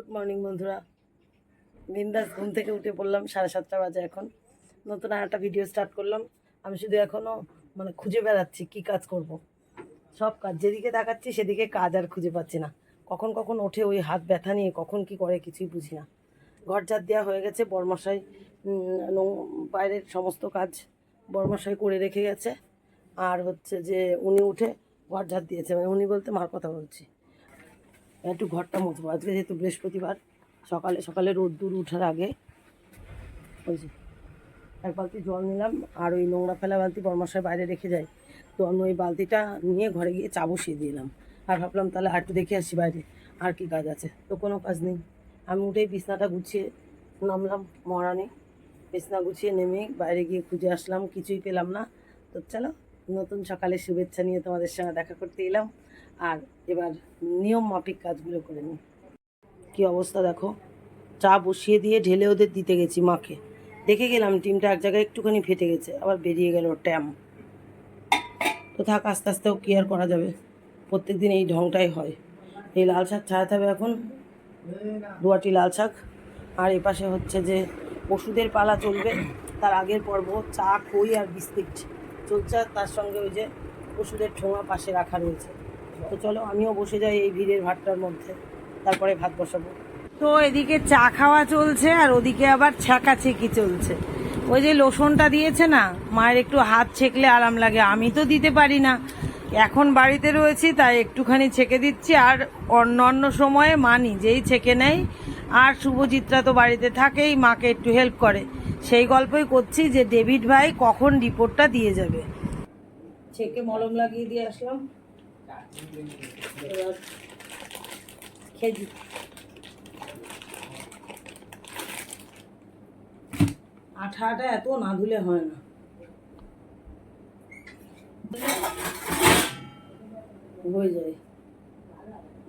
Good morning বন্ধুরা। বিন্দাস ঘুম থেকে উঠে পড়লাম, সাড়ে সাতটা বাজে এখন। নতুন একটা ভিডিও স্টার্ট করলাম। আমি শুধু এখনও মানে খুঁজে বেড়াচ্ছি কি কাজ করব। সব কাজ, যেদিকে তাকাচ্ছি সেদিকে কাজ আর খুঁজে পাচ্ছি না। কখন কখন ওঠে ওই হাত ব্যথা নিয়ে, কখন কি করে কিছুই বুঝি না। ঘর ঝাড় দেওয়া হয়ে গেছে, বর্মশাই বাইরের সমস্ত কাজ বর্মশাই করে রেখে গেছে। আর হচ্ছে যে উনি উঠে ঘর ঝাড় দিয়েছে মানে উনি বলতে মার কথা বলছি। একটু ঘরটা মুছবো। আজকে যেহেতু বৃহস্পতিবার, সকালে সকালে রোদ্দুর ওঠার আগে ওই যে এক বালতি জল নিলাম, আর ওই নোংরা ফেলা বালতি বর্মাশায় বাইরে রেখে যায় তো আমি ওই বালতিটা নিয়ে ঘরে গিয়ে চা বসিয়ে দিলাম। আর ভাবলাম তাহলে আর একটু দেখে আসি বাইরে, আর কি কাজ আছে। তো কোনো কাজ নেই। আমি উঠেই বিছনাটা গুছিয়ে নামলাম মহারানি বিছনা গুছিয়ে নেমে বাইরে গিয়ে খুঁজে আসলাম, কিছুই পেলাম না। তো চলো, নতুন সকালে শুভেচ্ছা নিয়ে তোমাদের সঙ্গে দেখা করতে এলাম। আর এবার নিয়ম মাফিক কাজগুলো করে নিই। কী অবস্থা দেখো? চা বসিয়ে দিয়ে ঢেলে ওদের দিতে গেছি মাকে। দেখে গেলাম টিমটা এক জায়গায় একটুখানি ফেটে গেছে, আবার বেরিয়ে গেল ট্যাম। তো থাক, আস্তে আস্তেও কেয়ার করা যাবে। প্রত্যেক দিন এই ঢংটাই হয়। এই লাল শাক ছাড়াতে হবে এখন। দুয়াটি লাল শাক। আর এপাশে হচ্ছে যে ওষুধের পালা চলবে। তার আগের পর্ব, চা খই আর বিস্কিট চলছে। তার সঙ্গে ওই যে ওষুধের ঠোঙা পাশে রাখা রয়েছে। তো চলো, আমিও বসে যাই এই ভিড়ের ভাতটার মধ্যে। তারপরে ভাত বসাবো। তো এদিকে চা খাওয়া চলছে, আর ওদিকে আবার ছ্যাঁকা ছেঁকি চলছে। ওই যে লোশনটা দিয়েছে না, মায়ের একটু হাত ছেকলে আরাম লাগে, আমি তো দিতে পারি না। এখন বাড়িতে রয়েছি, তাই একটুখানি ছেঁকে দিচ্ছি, আর অন্য অন্য সময়ে মা নিজেই ছেঁকে নেয় আর শুভচিত্রা তো বাড়িতে থাকেই, মাকে একটু হেল্প করে। সেই গল্পই করছি যে, ডেভিড ভাই কখন রিপোর্টটা দিয়ে যাবে। ছেঁকে মলম লাগিয়ে দিয়ে আসলাম। খেজি আঠা আঠা এত না ধুলে হয় না। হয়ে যায়।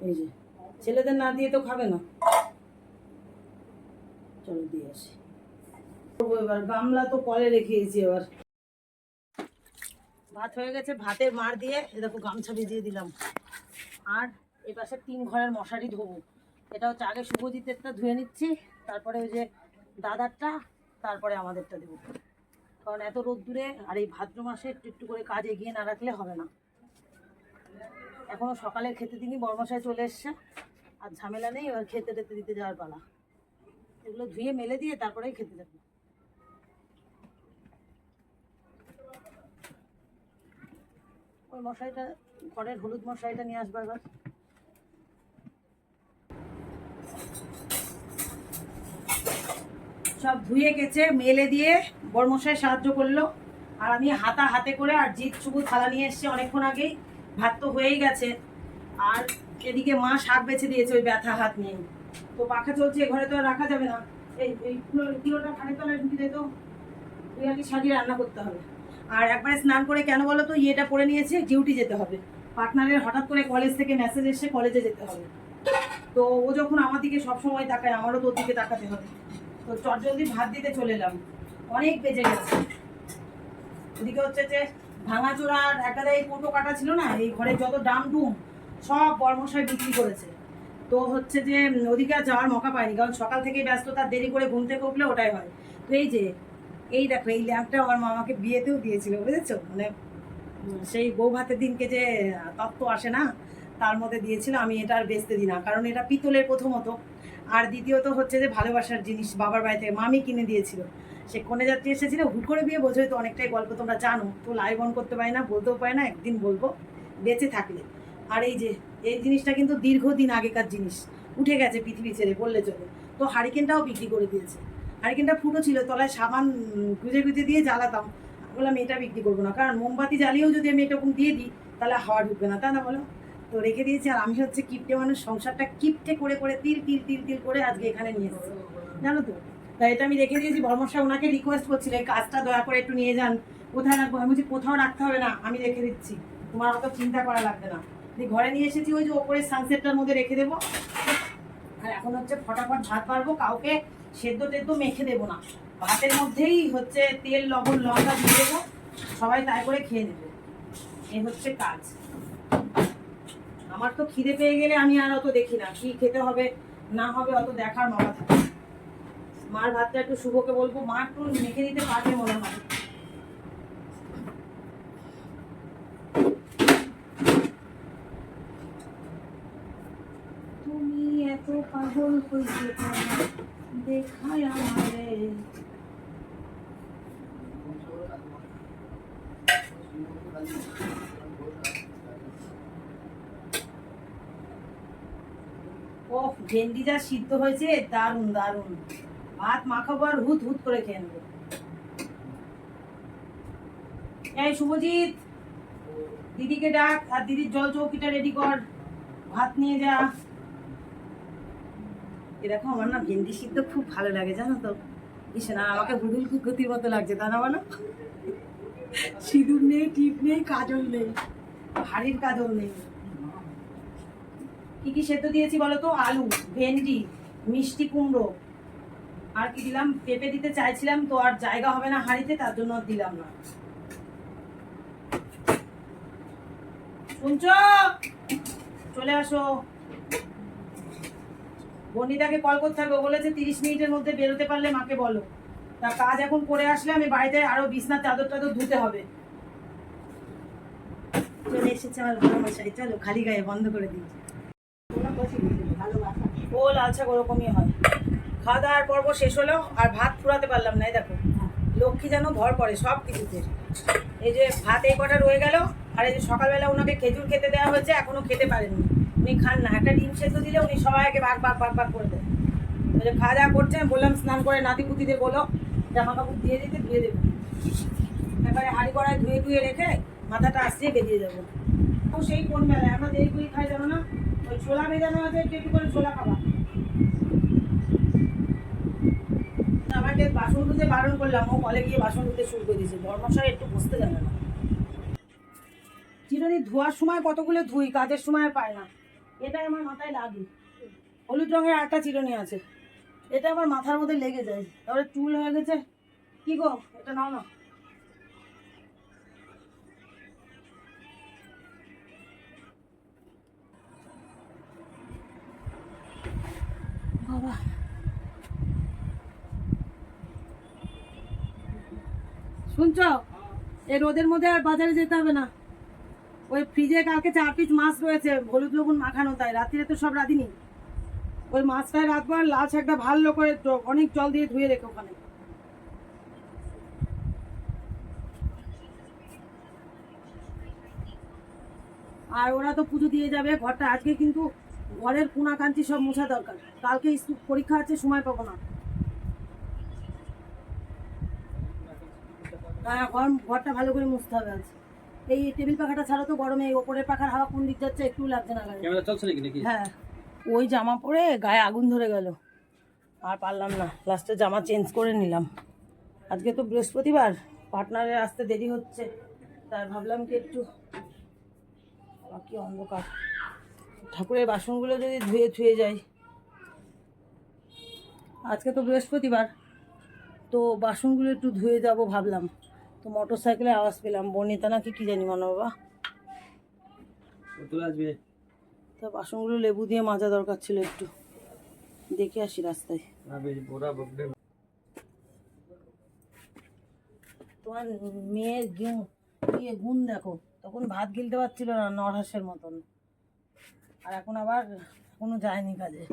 এই যে, ছেলেদের না দিয়ে তো খাবে না। চলো দিয়ে আসি। এবার গামলা তো কলে রেখেছি এবার। ভাত হয়ে গেছে ভাতের মার দিয়ে এ দেখো গামছা ভিজিয়ে দিলাম। আর এই পাশে তিন ঘরের মশারি ধোবো। এটা হচ্ছে আগে শুভজিতেরটা ধুয়ে নিচ্ছি, তারপরে ওই যে দাদারটা, তারপরে আমাদেরটা দেবো। কারণ এত রোদ্দুরে আর এই ভাদ্র মাসে একটু একটু করে কাজ এগিয়ে না রাখলে হবে না। এখনও সকালে খেতে দিনই বর্মশায় চলে এসছে, আর ঝামেলা নেই, এবার খেতে টেতে দিতে যাওয়ার পালা। এগুলো ধুয়ে মেলে দিয়ে তারপরেই খেতে যাব। ওই মশারিটা ঘরের হলুদ মশারিটা নিয়ে আসবার এবার। সব ধুয়ে গেছে মেলে দিয়ে বড়মশাই সাহায্য করল। আর আমি হাতা হাতে করে আর জিত শুধু থালা নিয়ে এসছে অনেকক্ষণ আগেই। ভাত তো হয়েই গেছে। আর এদিকে মা শাক বেছে দিয়েছে ওই ব্যথা হাত নিয়ে। তো পাখা চলছে ঘরে তো রাখা যাবে না। এই এই কিলোটা খালি তলায় ঢুকি দে তো। আর কি সাজিয়ে রান্না করতে হবে। আর একবারে স্নান করে কেন বলো তো? ইয়েটা পরে নিয়েছে ডিউটি যেতে হবে। পার্টনারের হঠাৎ করে কলেজ থেকে মেসেজ এসে কলেজে যেতে হবে। তো ও যখন আমার দিকে সবসময় তাকায়, আমারও তোর দিকে তাকাতে হবে। তো চটজলদি ভাত দিতে চলে এলাম। অনেক বেজে গেছে। ওদিকে হচ্ছে যে ভাঙাচোরার এই কোটো কাটা ছিল না, এই ঘরে যত ডাম ডুম, সব বর্মশাই বিক্রি করেছে। তো হচ্ছে যে ওদিকে যাওয়ার মকা পায়নি, কারণ সকাল থেকে ব্যস্ততা দেরি করে ঘুম থেকে উঠলে ওটাই হয়। তো এই যে এই দেখো, এই ল্যাম্পটা আমার মামাকে বিয়েতেও দিয়েছিল, বুঝেছ? মানে সেই বউ ভাতের দিনকে যে তত্ত্ব আসে না, তার মধ্যে দিয়েছিল, আমি এটা আর বেচতে দিই না, কারণ এটা পিতলের প্রথমত। আর দ্বিতীয়ত হচ্ছে যে ভালোবাসার জিনিস, বাবার বাড়ি থেকে মামি কিনে দিয়েছিল। সে কোনে যাত্রী এসেছিল, হুট করে বিয়ে বোঝোই তো অনেকটাই গল্প, তোমরা জানো। তো লাইভ অন করতে পারি না, বলতেও পারি না, একদিন বলব, বেঁচে থাকলে। আর এই যে, এই জিনিসটা কিন্তু দীর্ঘদিন আগেকার জিনিস, উঠে গেছে পৃথিবী ছেড়ে, বললে চলে। তো হারিকেনটাও বিক্রি করে দিয়েছে। হারিকেনটা ফুটো ছিল, তলায় সাবান গুজে গুজে দিয়ে জ্বালাতাম। বললাম, এটা বিক্রি করব না, কারণ মোমবাতি জ্বালিয়েও যদি আমি এরকম দিয়ে দিই, তাহলে হাওয়া ঢুকবে না। তাই না বলো। তো রেখে দিয়েছি, আর আমি হচ্ছে কিপটে মানুষ, সংসারটা কিপটে করে করে তিল তিল তিল তিল করে আজকে এখানে নিয়ে এসেছি। জানো তো? তাই এটা আমি রেখে দিয়েছি, বর্মশা ওনাকে রিকোয়েস্ট করছিল, এই কাজটা দয়া করে একটু নিয়ে যান, কোথায় রাখব? আমি বলছি, কোথাও রাখতে হবে না, আমি রেখে দিচ্ছি, তোমার অত চিন্তা করা লাগবে না। ঘরে নিয়ে এসেছি, ওই যে ওপরের সানসেটটার মধ্যে রেখে দেবো। আর এখন হচ্ছে ফটাফট ভাত পারব কাউকে সেদ্ধ টেদ্ধ মেখে দেবো না। ভাতের মধ্যেই হচ্ছে তেল, লবণ, লঙ্কা দিয়ে দেবো। সবাই তাই করে খেয়ে নেবে। এই হচ্ছে কাজ। আমার তো খিদে পেয়ে গেলে আমি আর অত দেখি না। কি খেতে হবে, না হবে অত দেখার মামা থাকে মার ভাতটা একটু শুভকে বলব। মা একটু মেখে দিতে পারবে মনে হয়। তুমি এত পাগল ভেন্ডি যা সিদ্ধ হয়েছে, দারুণ দারুণ। ভাত মাখাবো আর হুত হুত করে খেয়ে এই শুভজিৎ, দিদিকে ডাক, আর দিদির জল চৌকিটা রেডি কর। ভাত নিয়ে যা। এ দেখো আমার না ভেন্ডি সিদ্ধ খুব ভালো লাগে, জানো তো? না, আমাকে হুদুল কুকুতির মতো লাগছে, তা না বলো সিঁদুর নেই, টিপ নেই, কাজল নেই, হাড়ির কাজল নেই। কি কি সেদ্ধ দিয়েছি বলো তো? আলু, ভেন্ডি, মিষ্টি কুমড়ো। আর কি দিলাম? পেঁপে দিতে চাইছিলাম, তো আর জায়গা হবে না হাঁড়িতে, তার জন্য দিলাম না। শুনছ? চলে আসো। বন্ডিতাকে কল করতে হবে। বলেছে, তিরিশ মিনিটের মধ্যে বেরোতে পারলে মাকে বলো। তা কাজ এখন করে আসলে আমি বাড়িতে আরও বিছনার চাদর টাদর ধুতে হবে। চলে এসেছে আমার মশাই চলো, খালি গায়ে বন্ধ করে দিই। ও লালচা ওরকমই হয়। খাওয়া দাওয়ার পর্ব শেষ হলো, আর ভাত ফুরাতে পারলাম না দেখো। লক্ষ্মী যেন ভর পড়ে সব কিছুতে। এই যে ভাত এই কটা রয়ে গেল, আর এই যে সকালবেলা ওনাকে খেজুর খেতে দেওয়া হয়েছে, এখনও খেতে পারেননি উনি খান না, একটা ডিম সেদ্ধ দিলে উনি সবাইকে বাঘ বাঘ বাঘ বাঘ করে দেয়। যে খাওয়া দাওয়া করছে বললাম, স্নান করে নাতি পুতিদের বলো জামা কাপড় দিয়ে দিতে, ধুয়ে দেবে। এবারে হাঁড়ি কড়ায় ধুয়ে ধুয়ে রেখে মাথাটা আসছে, বেরিয়ে যাব। ও সেই কোন বেলায়, আমরা দেরি করে খাই জানো না? ওই ছোলা ভেজানো আছে, একটু করে ছোলা খাবা আমাকে বাসন ধুতে বারণ করলাম, ও কলে গিয়ে বাসন ধুতে শুরু করে দিয়েছে। ধর্মশাই একটু বসতে জানে না। চিরুনি ধোয়ার সময় কতগুলো ধুই, কাজের সময় পায় না। এটাই আমার মাথায় লাগে। হলুদ রঙের একটা চিরুনি আছে। এটা আমার মাথার মধ্যে লেগে যায়। তারপরে চুল হয়ে গেছে। কি গো? এটা নাও না। বাবা। শুনছ? এই রোদের মধ্যে আর বাজারে যেতে হবে না। ওই ফ্রিজে কালকে চার পিস মাছ রয়েছে, হলুদ লবণ মাখানো তাই, রাত্রিরে তো সব রাঁধিনি। ওই মাছটায় রাখব আর লাল শাকটা ভালো করে অনেক জল দিয়ে ধুয়ে রেখে ওখানে। আর ওরা তো পুজো দিয়ে যাবে ঘরটা। আজকে কিন্তু ঘরের কোনা কাঞ্চি সব মোছা দরকার। কালকে পরীক্ষা আছে, সময় পাবো না। ঘর ঘরটা ভালো করে মুছতে হবে আজ। এই টেবিল পাখাটা ছাড়া তো গরমে এই ওপরের পাখার হাওয়া কোন দিক যাচ্ছে একটু লাগছে না গায়ে। ক্যামেরা চলছে নাকি নাকি? হ্যাঁ। ওই জামা পরে গায়ে আগুন ধরে গেল। আর পারলাম না। লাস্টে জামা চেঞ্জ করে নিলাম। আজকে তো বৃহস্পতিবার। পার্টনারের আসতে দেরি হচ্ছে। তার ভাবলাম কি একটু বাবা, কি অন্ধকার। ঠাকুরের বাসনগুলো যদি ধুয়ে ধুয়ে যাই। আজকে তো বৃহস্পতিবার। তো বাসনগুলো একটু ধুয়ে যাব ভাবলাম। তো মোটর সাইকেলে আওয়াজ পেলাম। বনিতা নাকি কি জানি মনে বাবা। তা বাসনগুলো লেবু দিয়ে মাজা দরকার ছিল একটু। দেখে আসি রাস্তায়। তোমার মেয়ের গুণ ইয়ে গুণ দেখো। তখন ভাত গিলতে পারছিল না নরহাসের মতন। আর এখন আবার কোনো যায়নি কাজে।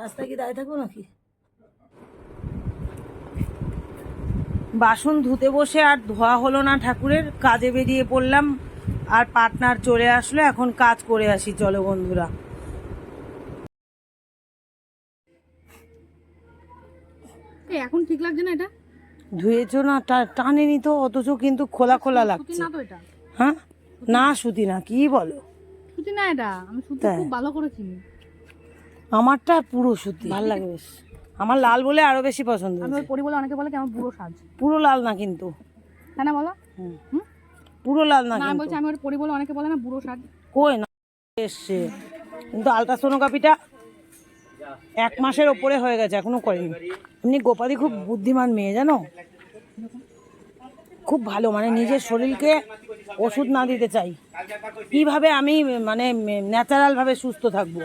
রাস্তায় কি দাঁড়িয়ে থাকব নাকি? বাসন ধুতে বসে আর ধোয়া হলো না ঠাকুরের কাজে বেরিয়ে পড়লাম আর পার্টনার চলে আসলো এখন কাজ করে আসি চলো বন্ধুরা। এখন ঠিক লাগছে না এটা? ধুয়েছো না টানেনি তো অথচ কিন্তু খোলা খোলা লাগছে না তো এটা? হ্যাঁ? না? সুতি না কি বলো? সুতি না এটা? আমি সুতি খুব ভালো করে চিনি। আমারটা পুরো সুতি। ভালো লাগে বেশ। আমার লাল বলে আরও বেশি পছন্দ আমি ওই। পরি বলে অনেকে বলে কি আমার বুড়ো সাজ। পুরো লাল না কিন্তু। তাই না বলো? হুম। পুরো লাল না আমি বলছি আমি ওর পরি বলে অনেকে বলে না বুড়ো সাজ। কই না এসছে। কিন্তু আলট্রাসোনোগ্রাফিটা এক মাসের ওপরে হয়ে গেছে এখনও করেনি। এমনি গোপাদি খুব বুদ্ধিমান মেয়ে জানো? খুব ভালো মানে নিজের শরীরকে ওষুধ না দিতে চাই। কীভাবে আমি মানে ন্যাচারালভাবে সুস্থ থাকব?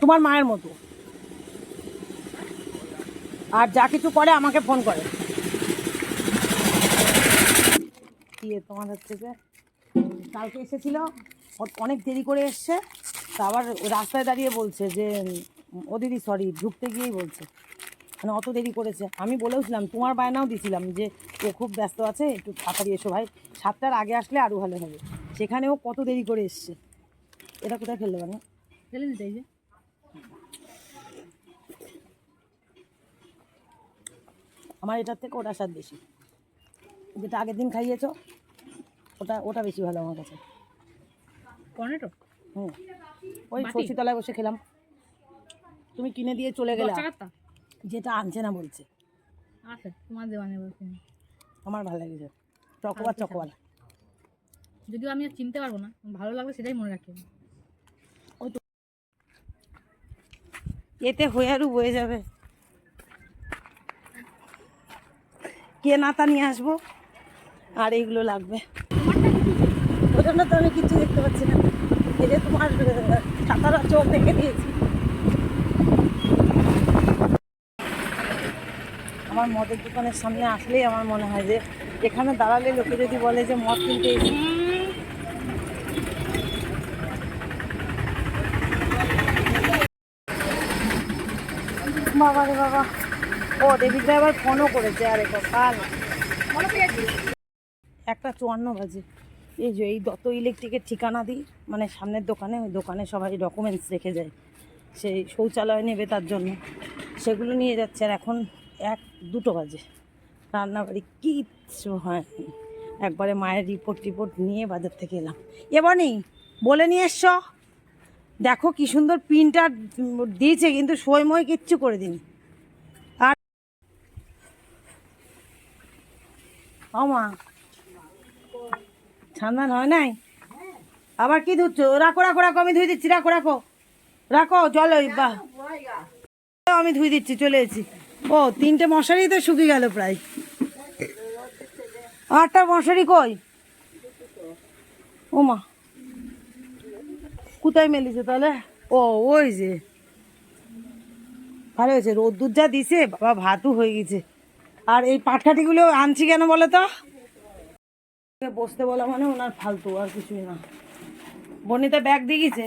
তোমার মায়ের মতো। আর যা কিছু করে আমাকে ফোন করে। দিয়ে তোমার হচ্ছে যে কালকে এসেছিল অনেক দেরি করে এসছে, তা আবার রাস্তায় দাঁড়িয়ে বলছে যে, ও দিদি সরি ঢুকতে গিয়েই বলছে। মানে অত দেরি করেছে। আমি বলেওছিলাম, তোমার বায়নাও দিছিলাম যে, ও খুব ব্যস্ত আছে, একটু তাড়াতাড়ি এসো ভাই। সাতটার আগে আসলে আরও ভালো হবে। সেখানেও কত দেরি করে এসছে। এটা কোথায় ফেললে মানে ফেলে দিতে এই যে আমার এটার থেকে ওটা স্বাদ বেশি। যেটা আগের দিন খাইয়েছ ওটা ওটা বেশি ভালো আমার কাছে। টমেটো? হুম। ওই বাটি? বসে খেলাম। তুমি কিনে দিয়ে চলে গেলে। যেটা আনছে না বলছে। আছে তোমার দেওয়ানে বলছি। আমার ভালো লেগেছে। Chocobar chocobar. যদিও আমি আর চিনতে পারব না ভালো লাগবে সেটাই মনে রাখি এতে হয়ে আরও বয়ে যাবে। কে নাতা নিয়ে আসব। আর এইগুলো লাগবে। জন্য তো আমি কিছু দেখতে পাচ্ছি না। এই যে তোমার সাঁতারা চোখ দেখে দিয়েছি। আমার মদের দোকানের সামনে আসলেই আমার মনে হয় যে, এখানে দাঁড়ালে লোকে যদি বলে যে, মদ কিনতে এসেছি বাবা রে বাবা। ও, দেবীর ড্রাইভার ফোনও করেছে, আরে কাল একটা চুয়ান্ন বাজে। এই যে, এই দত্ত ইলেকট্রিকের ঠিকানা দিই মানে সামনের দোকানে, ওই দোকানে সবাই ডকুমেন্টস রেখে যায়। সেই শৌচালয় নেবে তার জন্য। সেগুলো নিয়ে যাচ্ছে, আর এখন এক, দুটো বাজে। রান্নাবাড়ি কিচ্ছু হয়নি একবারে মায়ের রিপোর্ট টিপোর্ট নিয়ে বাজার থেকে এলাম। এবারই বলে নিয়ে এসছ? দেখো কি সুন্দর প্রিন্টার দিয়েছে, কিন্তু সময় কিচ্ছু করে দিন ও মা ছান্দান হয় নাই? আবার কি ধুচ্ছ? রাখো রাখো রাখো, আমি ধুয়ে দিচ্ছি, রাখো রাখো। রাখো চলো বাহ আমি ধুয়ে দিচ্ছি, চলে এসেছি। ও, তিনটে মশারি তো শুকিয়ে গেল প্রায়। আটটা মশারি কই? ও মা। কোথায় মেলিছে তাহলে? ও, ওই যে। ভালো হয়েছে, রোদ্দুর যা দিছে, বাবা ভাতু হয়ে গেছে। আর এই পাটকাঠিগুলো আনছি কেন বলো তো? বসতে বলা মানে ওনার ফালতু আর কিছুই না। বনিতা ব্যাগ দিয়ে গেছে।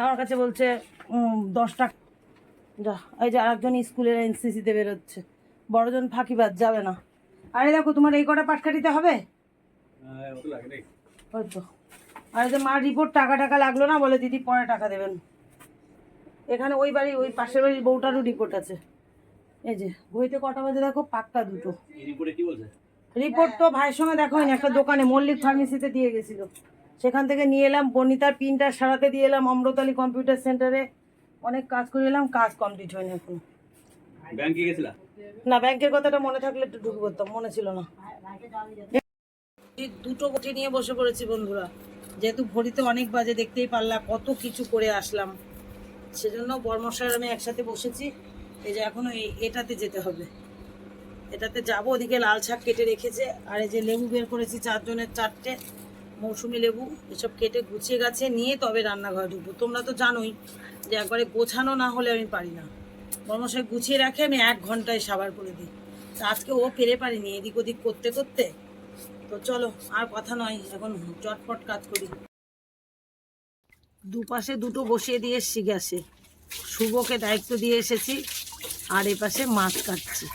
আমার কাছে বলছে দশ টাকা। যা এই যে আরেকজন স্কুলের এনসিসিতে বেরোচ্ছে। বড়জন ফাঁকিবাদ যাবে না। আরে দেখো তোমার এই কটা পাটকাঠিতে হবে? ওই তো। আর যে মার রিপোর্ট টাকা টাকা লাগল না বলে দিদি পরে টাকা দেবেন। এখানে ওই বাড়ি ওই পাশের বাড়ির বউটারও রিপোর্ট আছে। এই যে বইতে কটা বাজে দেখো? পাক্কা দুটো। রিপোর্টে কি বলছে? রিপোর্ট তো ভাইয়ের সঙ্গে দেখা একটা দোকানে মল্লিক ফার্মেসিতে দিয়ে গেছিল। সেখান থেকে নিয়ে এলাম বনিতার প্রিন্টার সারাতে দিয়ে এলাম অমৃতালী কম্পিউটার সেন্টারে অনেক কাজ করে এলাম কাজ কমপ্লিট হয়নি এখন। ব্যাংকে গেছিলা? না ব্যাংকের কথাটা মনে থাকলে একটু ঢুকে পড়তাম মনে ছিল না। দুটো গুটি নিয়ে বসে পড়েছি বন্ধুরা। যেহেতু ঘড়িতে অনেক বাজে দেখতেই পারলাম কত কিছু করে আসলাম। সেজন্য বর্মশার আমি একসাথে বসেছি। এই যে এখনও এটাতে যেতে হবে। এটাতে যাব, ওদিকে লাল শাক কেটে রেখেছে, আর এই যে লেবু বের করেছি চারজনের চারটে, মৌসুমি লেবু, এসব কেটে গুছিয়ে গাছে নিয়ে তবে রান্নাঘরে ঢুকবো। তোমরা তো জানোই যে একবারে গোছানো না হলে আমি পারি না। বর্মশাই গুছিয়ে রাখে, আমি এক ঘন্টায় সাবার করে দিই। তা আজকে ও পেরে পারিনি, এদিক ওদিক করতে করতে। তো চলো, আর কথা নয়, এখন চটপট কাজ করি। দুপাশে দুটো বসিয়ে দিয়ে এসছি গ্যাসে। শুভকে দায়িত্ব দিয়ে এসেছি আর এপাশে মাছ কাটছি।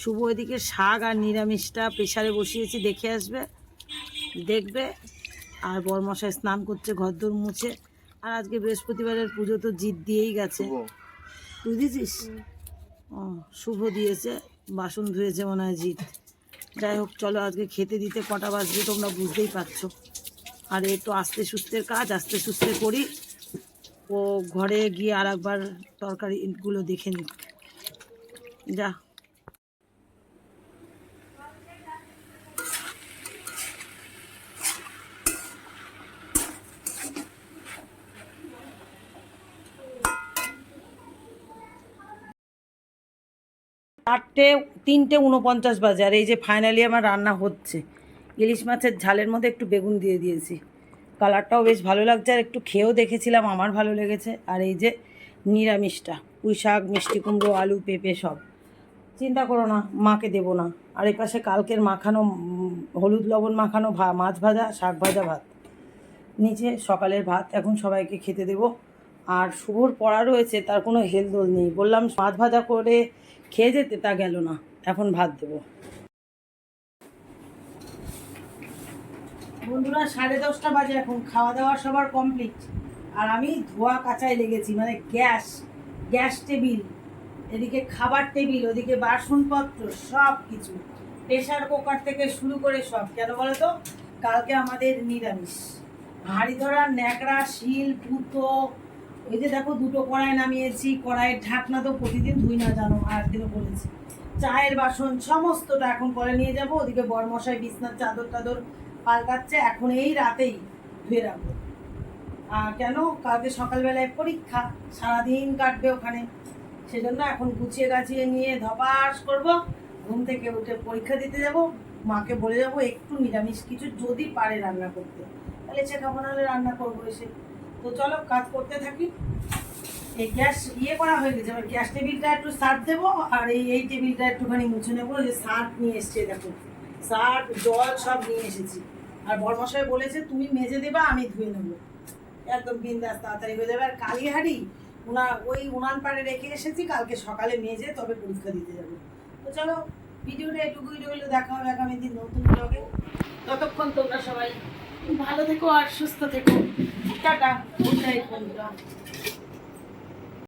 শুভ এদিকে শাক আর নিরামিষটা প্রেশারে বসিয়েছি দেখে আসবে দেখবে আর বরমশাই স্নান করছে ঘরদোর মুছে আর আজকে বৃহস্পতিবারের পুজো তো জিত দিয়েই গেছে। তুই দিছিস? ও শুভ দিয়েছে বাসন ধুয়েছে মনে হয় জিত। যাই হোক চলো আজকে খেতে দিতে কটা বাজবে তোমরা বুঝতেই পারছ। আর এই তো আস্তে সুস্থের কাজ আস্তে সুস্থে করি। ও ঘরে গিয়ে আর একবার তরকারিগুলো দেখে নি যা। চারটে, তিনটে উনপঞ্চাশ বাজে, আর এই যে ফাইনালি আমার রান্না হচ্ছে। ইলিশ মাছের ঝালের মধ্যে একটু বেগুন দিয়ে দিয়েছি। কালারটাও বেশ ভালো লাগছে, আর একটু খেয়েও দেখেছিলাম, আমার ভালো লেগেছে। আর এই যে নিরামিষটা, পুঁই শাক, মিষ্টি কুমড়ো, আলু, পেঁপে সব। চিন্তা করো না, মাকে দেবো না। আর এই পাশে কালকের মাখানো হলুদ লবণ মাখানো ভা, মাছ ভাজা, শাক ভাজা ভাত। নিচে সকালের ভাত, এখন সবাইকে খেতে দেবো। আর শুভর পড়া রয়েছে, তার কোনো হেলদোল নেই। বললাম, মাছ ভাজা করে খেয়ে যেতে তা গেল না, এখন ভাত দেবো। বন্ধুরা সাড়ে দশটা বাজে এখন, খাওয়া দাওয়া সবার কমপ্লিট আর আমি ধোয়া কাচায় লেগেছি মানে গ্যাস গ্যাস টেবিল, এদিকে খাবার টেবিল, ওদিকে বাসনপত্র সব কিছু প্রেশার কুকার থেকে শুরু করে সব। কেন বলো তো কালকে আমাদের নিরামিষ। হাঁড়ি ধরা ন্যাকড়া, শিল পুতো ওই যে দেখো দুটো কড়াই নামিয়েছি, কড়াইয়ের ঢাকনা তো প্রতিদিন ধুই না, জানো আর দিনও বলেছি চায়ের বাসন, সমস্তটা এখন করে নিয়ে যাব, ওদিকে বরমশাই বিছনার চাদর টাদর পাল্টাচ্ছে এখন এই রাতেই ধুয়ে রাখব কেন? কালকে সকালবেলায় পরীক্ষা, সারাদিন কাটবে ওখানে। সেজন্য এখন গুছিয়ে গাছিয়ে নিয়ে ধপাস করব, ঘুম থেকে উঠে পরীক্ষা দিতে যাব, মাকে বলে যাব একটু নিরামিষ কিছু যদি পারে রান্না করতে। তাহলে সে খাব, নাহলে রান্না করব এসে। তো চলো, কাজ করতে থাকি। এই গ্যাস ইয়ে করা হয়ে গেছে, এবার গ্যাস টেবিলটা একটু সার্ফ দেবো, আর এই এই টেবিলটা একটুখানি মুছে নেব, যে সার্ফ নিয়ে এসছে, দেখো। সার্ফ, জল সব নিয়ে এসেছি। আর বরমশাই বলেছে, তুমি মেজে দেবা, আমি ধুয়ে নেব। একদম বিন্দাস, তাড়াতাড়ি হয়ে যাবে। আর কালীহাড়ি, উনা, ওই উনান পাড়ে রেখে এসেছি, কালকে সকালে মেজে তবে পরীক্ষা দিতে যাবে। তো চলো, ভিডিওটা এটুকুই রইল, দেখা হবে আগামী দিন নতুন ব্লগে ততক্ষণ তোমরা সবাই ভালো থেকো আর সুস্থ থেকো। টাটা, গুড নাইট বন্ধুরা।